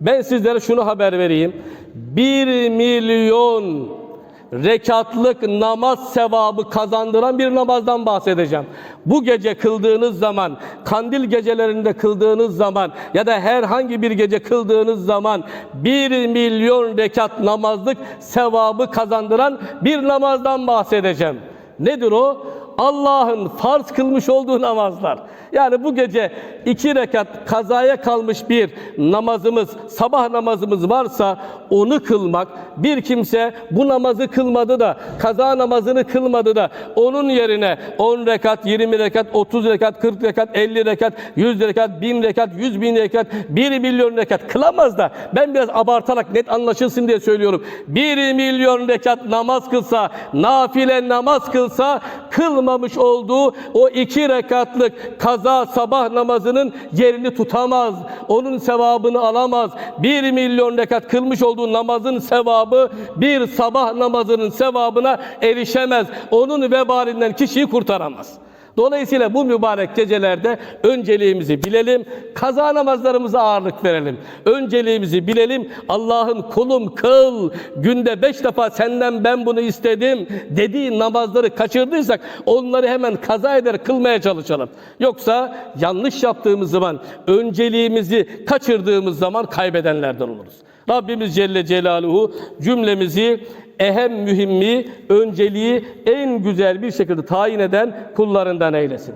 Ben sizlere şunu haber vereyim. 1 milyon rekatlık namaz sevabı kazandıran bir namazdan bahsedeceğim. Bu gece kıldığınız zaman, kandil gecelerinde kıldığınız zaman ya da herhangi bir gece kıldığınız zaman 1 milyon rekat namazlık sevabı kazandıran bir namazdan bahsedeceğim. Nedir o? Allah'ın farz kılmış olduğu namazlar. Yani bu gece iki rekat kazaya kalmış bir namazımız, sabah namazımız varsa onu kılmak, bir kimse bu namazı kılmadı da, kaza namazını kılmadı da, onun yerine 10 rekat, 20 rekat, 30 rekat, 40 rekat, 50 rekat, 100 rekat, 1000 rekat, 100 bin rekat, 1 milyon rekat kılamaz da, ben biraz abartarak net anlaşılsın diye söylüyorum. 1 milyon rekat namaz kılsa, nafile namaz kılsa, kılmamış olduğu o iki rekatlık kaza sabah namazının yerini tutamaz. Onun sevabını alamaz. Bir milyon rekat kılmış olduğu namazın sevabı bir sabah namazının sevabına erişemez. Onun vebalinden kişiyi kurtaramaz. Dolayısıyla bu mübarek gecelerde önceliğimizi bilelim, kaza namazlarımıza ağırlık verelim. Önceliğimizi bilelim, Allah'ın kulum kıl, günde beş defa senden ben bunu istedim dediği namazları kaçırdıysak onları hemen kaza eder kılmaya çalışalım. Yoksa yanlış yaptığımız zaman, önceliğimizi kaçırdığımız zaman kaybedenlerden oluruz. Rabbimiz Celle Celaluhu cümlemizi ehem mühimmi, önceliği en güzel bir şekilde tayin eden kullarından eylesin.